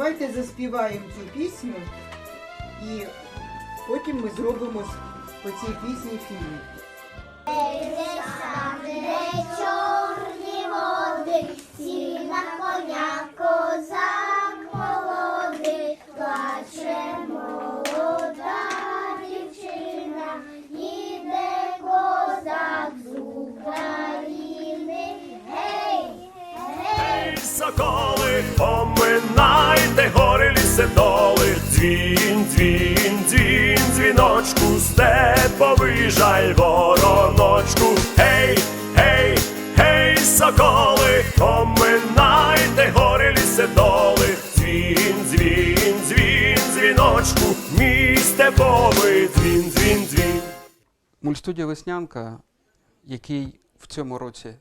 давайте заспіваємо цю пісню і потім ми зробимо по цій пісні фільм. Дзвін, дзвін, дзвін, дзвіночку, степовий жаль вороночку. Гей, гей, гей, соколи, поминайте гори ліси доли, дзвін, дзвін, дзвін, дзвіночку, мій степовий дзвін, дзвін, дзвін. Мультстудія Веснянка, який в цьому році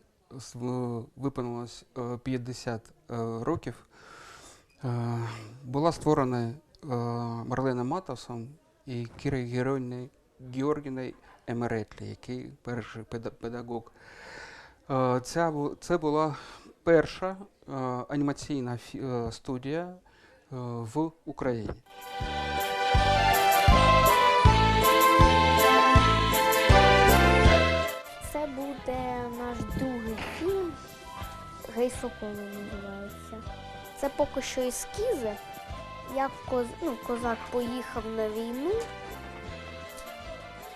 виповнилось е, 50 е, років, е, була створена е, Марленом Матосом і Кірою Георгією Георгіною Емеретлі, який перший педагог. Е, Ця, це була перша е, анімаційна е, студія е, в Україні. Це буде наш другий фільм. Гей Соколи називається. Це поки що ескізи. Як коз... ну, козак поїхав на війну,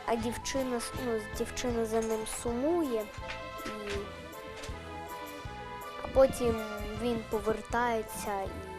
а дівчина, ну, дівчина за ним сумує. І... А потім він повертається і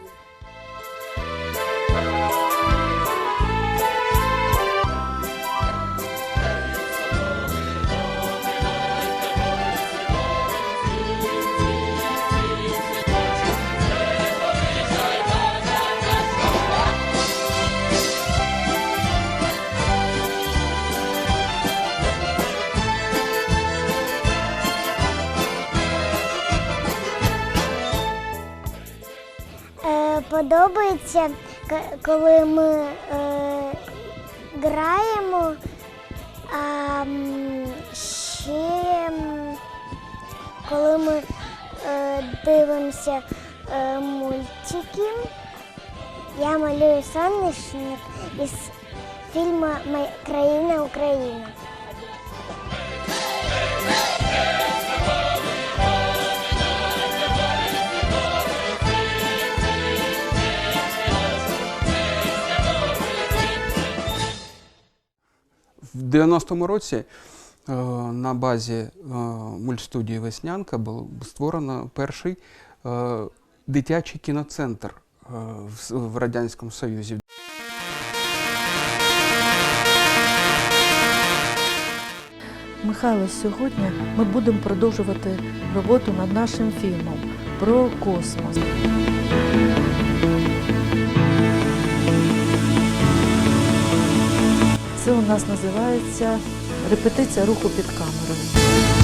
подобається, коли ми е, граємо, а ще коли ми е, дивимося е, мультики. Я малюю сонячник із фільму «Моя Країна Україна. В 90-му році е, на базі е, мультстудії Веснянка був створено перший е, дитячий кіноцентр в Радянському Союзі. Михайло, сьогодні ми будемо продовжувати роботу над нашим фільмом про космос. Це у нас називається репетиція руху під камерою.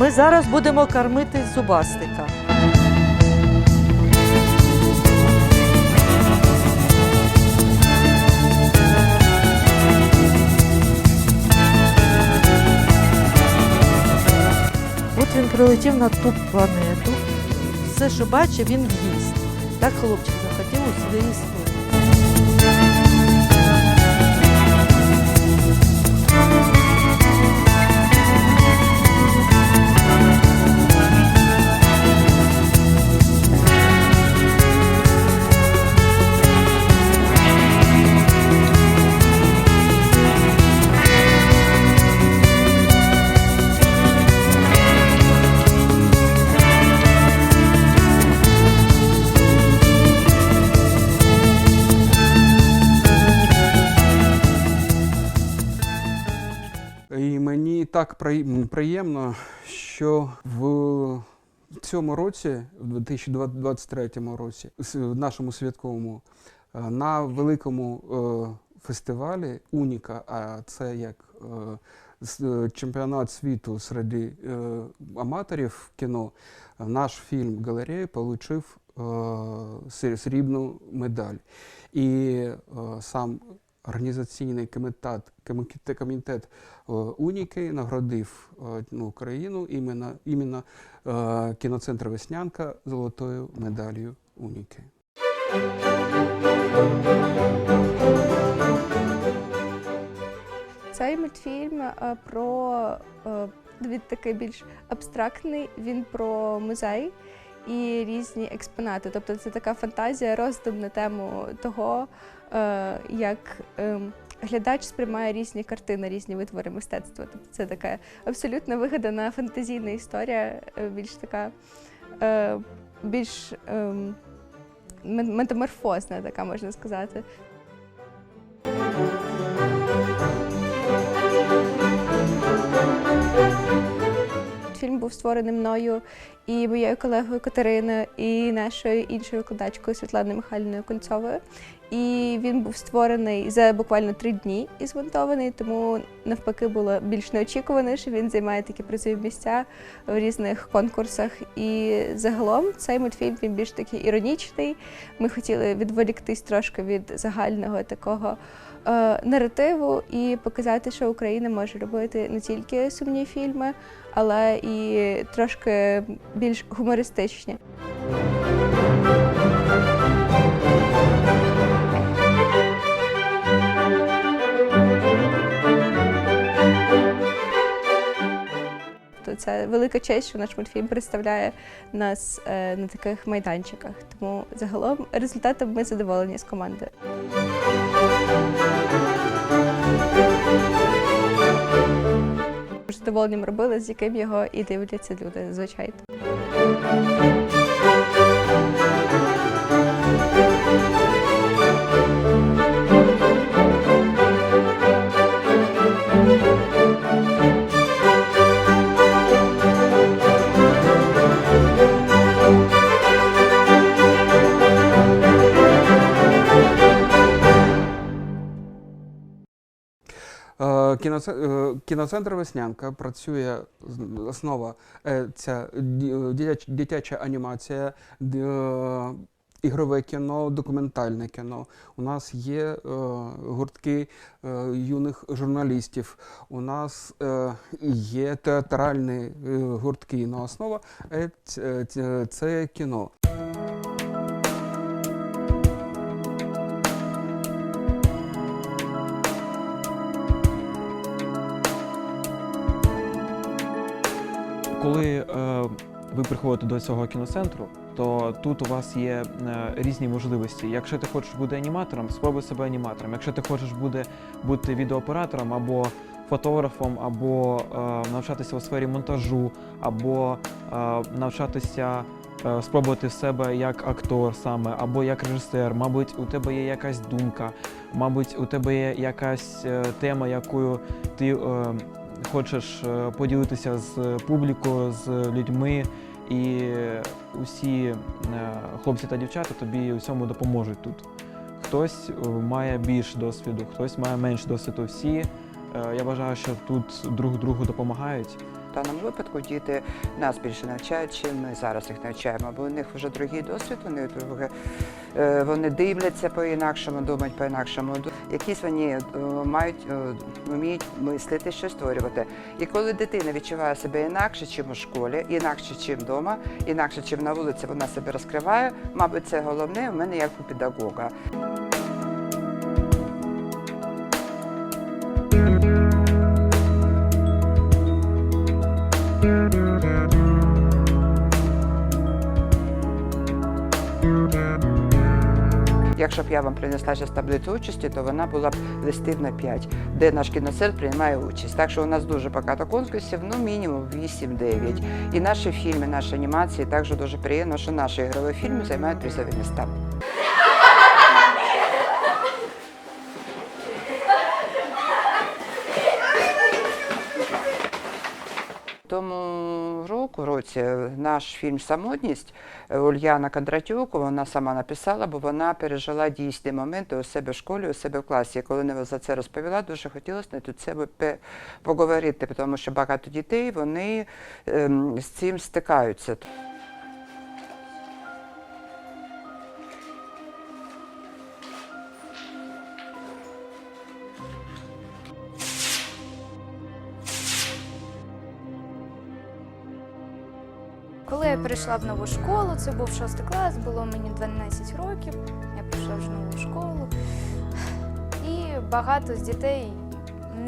Ми зараз будемо кормити зубастика. От він прилетів на ту планету. Все, що бачить, він їсть. Так хлопчик захотів у своїй історії. Так приємно, що в цьому році, в 2023 році, в нашому святковому, е, на великому е, фестивалі Уніка, а це як е, чемпіонат світу серед аматорів кіно, наш фільм Галерея отримав срібну медаль. І сам організаційний комітет, комітет, е, Уніки наградив е, ну, Україну іменно, іменно кіноцентр Веснянка золотою медаллю Уніки. Цей мультфільм е, про він такий більш абстрактний. Він про музей і різні експонати. Тобто це така фантазія, роздум на тему того, як ем, глядач сприймає різні картини, різні витвори мистецтва. Тобто це така абсолютно вигадана фантазійна історія, е, більш така е, більш ем, метаморфозна, така можна сказати. Фільм був створений мною і моєю колегою Катериною, і нашою іншою викладачкою Світланою Михайлівною Кольцовою. І він був створений за буквально три дні і змонтований, тому навпаки було більш неочікувано, що він займає такі призові місця в різних конкурсах. І загалом цей мультфільм він більш такий іронічний. Ми хотіли відволіктись трошки від загального такого е, наративу і показати, що Україна може робити не тільки сумні фільми, але і трошки більш гумористичні. Це велика честь, що наш мультфільм представляє нас е, на таких майданчиках. Тому загалом результатом ми задоволені з командою. Задоволенням робили, з яким його і дивляться люди, звичайно. Кіноцентр Веснянка працює основа е, ця дитяча анімація, е, ігрове кіно, документальне кіно. У нас є е, гуртки е, юних журналістів. У нас е, є театральні е, гуртки. Основа е, ц- ц- це кіно. Коли е, ви приходите до цього кіноцентру, то тут у вас є е, різні можливості. Якщо ти хочеш бути аніматором, спробуй себе аніматором. Якщо ти хочеш бути, бути відеооператором або фотографом, або е, навчатися у сфері монтажу, або навчатися спробувати себе як актор саме, або як режисер, мабуть, у тебе є якась думка, мабуть, у тебе є якась тема, якою ти е, хочеш е, поділитися з публікою, з людьми, і усі е, хлопці та дівчата тобі у цьому допоможуть тут. Хтось е, має більш досвіду, хтось має менш досвіду. Всі е, я вважаю, що тут друг другу допомагають. В даному випадку діти нас більше навчають, чим ми зараз їх навчаємо, бо у них вже другий досвід, вони друге, е, вони дивляться по-інакшому, думають по-інакшому. Якісь вони е, мають, е, вміють мислити, щось створювати. І коли дитина відчуває себе інакше, чим у школі, інакше, чим вдома, інакше, чим на вулиці, вона себе розкриває, мабуть, це головне в мене як у педагога. Якщо б я вам принесла зараз таблицю участі, то вона була б листів на 5, де наш кіноцентр приймає участь. Так що у нас дуже багато конкурсів, ну мінімум 8-9. І наші фільми, наші анімації також дуже приємно, що наші ігрові фільми займають призові міста. Тому року, році наш фільм Самотність Ульяна Кондратюк, вона сама написала, бо вона пережила дійсні моменти у себе в школі, у себе в класі. І коли вона за це розповіла, дуже хотілося на тут себе поговорити, тому що багато дітей вони ем, з цим стикаються. Коли я перейшла в нову школу, це був шостий клас, було мені 12 років. Я прийшла в нову школу. І багато з дітей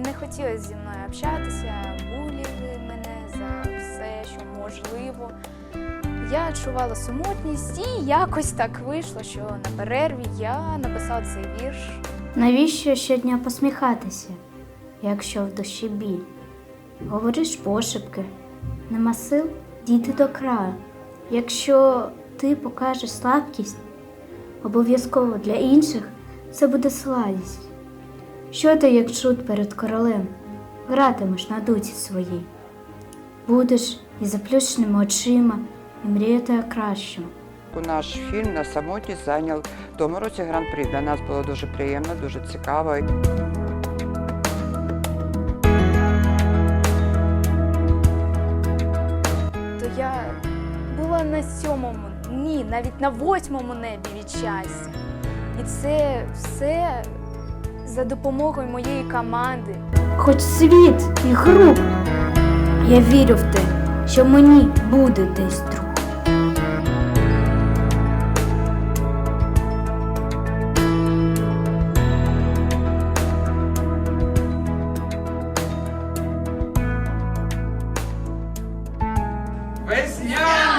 не хотіли зі мною общатися, буліли мене за все, що можливо. Я відчувала самотність, і якось так вийшло, що на перерві я написала цей вірш. Навіщо щодня посміхатися, якщо в душі біль? Говориш пошепки, нема сил дійти до краю. Якщо ти покажеш слабкість, обов'язково для інших це буде сладість. Що ти, як шут перед королем, гратимеш на дуці своїй? Будеш із заплющеними очима і мріяти о кращому. Наш фільм на самотність зайняв в тому році гран-прі. Для нас було дуже приємно, дуже цікаво. сьомому, ні, навіть на восьмому небі від щастя. І це все за допомогою моєї команди. Хоч світ і груб, я вірю в те, що мені буде десь друг. Весняна!